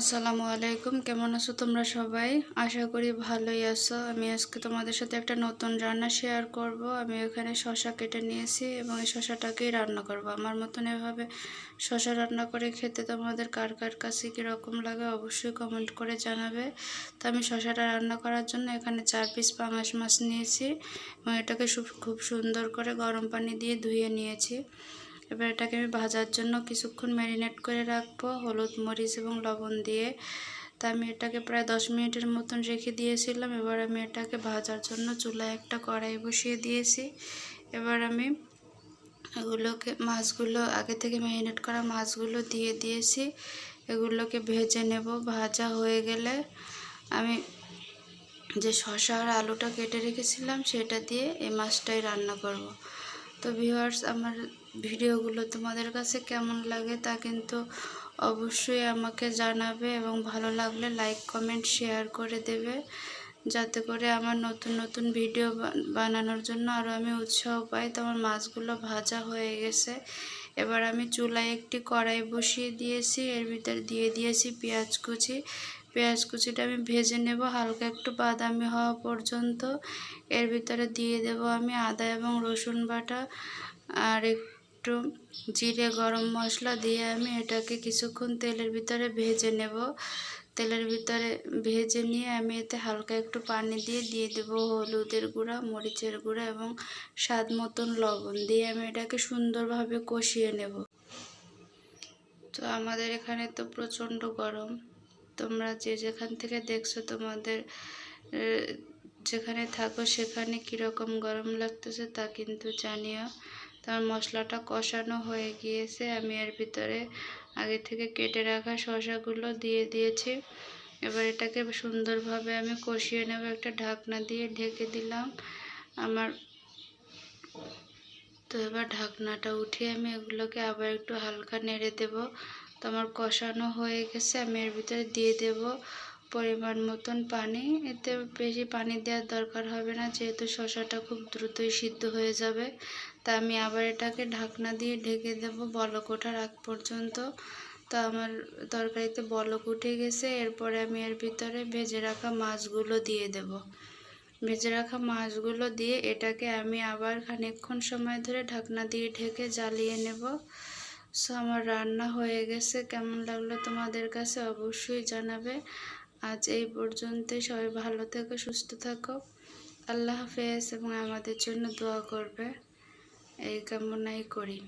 আসসালামু আলাইকুম, কেমন আছো তোমরা সবাই? আশা করি ভালোই আছো। আমি আজকে তোমাদের সাথে একটা নতুন রান্না শেয়ার করব। আমি এখানে শশা কেটে নিয়েছি এবং এই শশাটাকেই রান্না করব। আমার মতন এভাবে শশা রান্না করে খেতে তোমাদের কার কার কাছে কীরকম লাগে অবশ্যই কমেন্ট করে জানাবে। তো আমি শশাটা রান্না করার জন্য এখানে চার পিস পাঙাশ মাছ নিয়েছি এবং এটাকে খুব সুন্দর করে গরম পানি দিয়ে ধুয়ে নিয়েছি। এবার এটাকে আমি ভাজার জন্য কিছুক্ষণ ম্যারিনেট করে রাখব, হলুদ, মরিচ এবং লবণ দিয়ে। তা আমি এটাকে প্রায় দশ মিনিটের মতন রেখে দিয়েছিলাম। এবার আমি এটাকে ভাজার জন্য চুলায় একটা কড়াই বসিয়ে দিয়েছি। এবার আমি এগুলোকে, মাছগুলো, আগে থেকে ম্যারিনেট করা মাছগুলো দিয়ে দিয়েছি। এগুলোকে ভেজে নেব। ভাজা হয়ে গেলে আমি যে শশা আর আলুটা কেটে রেখেছিলাম, সেটা দিয়ে এই মাছটাই রান্না করব। তো ভিউয়ার্স আমার ভিডিওগুলো তোমাদের কাছে কেমন লাগে তা কিন্তু অবশ্যই আমাকে জানাবে এবং ভালো লাগলে লাইক, কমেন্ট, শেয়ার করে দেবে। যাতে করে আমার নতুন নতুন ভিডিও বানানোর জন্য আরও আমি উৎসাহ পাই। তো আমার মাছগুলো ভাজা হয়ে গেছে। এবার আমি চুলায় একটি কড়াই বসিয়ে দিয়েছি। এর ভিতর দিয়ে দিয়েছি পেঁয়াজ কুচি। পেঁয়াজ কুচিটা আমি ভেজে নেব হালকা একটু বাদামি হওয়া পর্যন্ত। এর ভিতরে দিয়ে দেব আমি আদা এবং রসুন বাটা। আর একটু জিরে গরম মশলা দিয়ে আমি এটাকে কিছুক্ষণ তেলের ভিতরে ভেজে নেব। তেলের ভিতরে ভেজে নিয়ে আমি এতে হালকা একটু পানি দিয়ে দিয়ে দেব হলুদের গুঁড়া, মরিচের গুঁড়া এবং স্বাদ মতন লবণ দিয়ে আমি এটাকে সুন্দরভাবে কষিয়ে নেব। তো আমাদের এখানে তো প্রচণ্ড গরম। তোমরা যে যেখান থেকে দেখছ তোমাদের যেখানে থাকো সেখানে কীরকম গরম লাগতেছে তা কিন্তু জানিও। তার মশলাটা কষানো হয়ে গিয়েছে। আমি এর ভিতরে আগে থেকে কেটে রাখা শশাগুলো দিয়ে দিয়েছি। এবার এটাকে সুন্দরভাবে আমি কষিয়ে নেব। একটা ঢাকনা দিয়ে ঢেকে দিলাম আমার। তো এবার ঢাকনাটা উঠিয়ে আমি এগুলোকে আবার একটু হালকা নেড়ে দেব। তো আমার কষানো হয়ে গেছে। আমি এর ভিতরে দিয়ে দেব পরিমাণ মতন পানি। এতে বেশি পানি দেওয়ার দরকার হবে না, যেহেতু শশাটা খুব দ্রুতই সিদ্ধ হয়ে যাবে। তা আমি আবার এটাকে ঢাকনা দিয়ে ঢেকে দেব বলক ওঠার আগ পর্যন্ত। তো আমার তরকারিতে বলক উঠে গেছে, এরপরে আমি এর ভিতরে ভেজে রাখা মাছগুলো দিয়ে দেব। ভেজে রাখা মাছগুলো দিয়ে এটাকে আমি আবার খানিকক্ষণ সময় ধরে ঢাকনা দিয়ে ঢেকে জ্বালিয়ে নেব। সো আমার রান্না হয়ে গেছে, কেমন লাগল তোমাদের কাছে অবশ্যই জানাবে। আজ এই পর্যন্তই। সবাই ভালো থেকো, সুস্থ থাকো। আল্লাহ হাফেজ এবং আমাদের জন্য দোয়া করবে। এই কামনাই করি।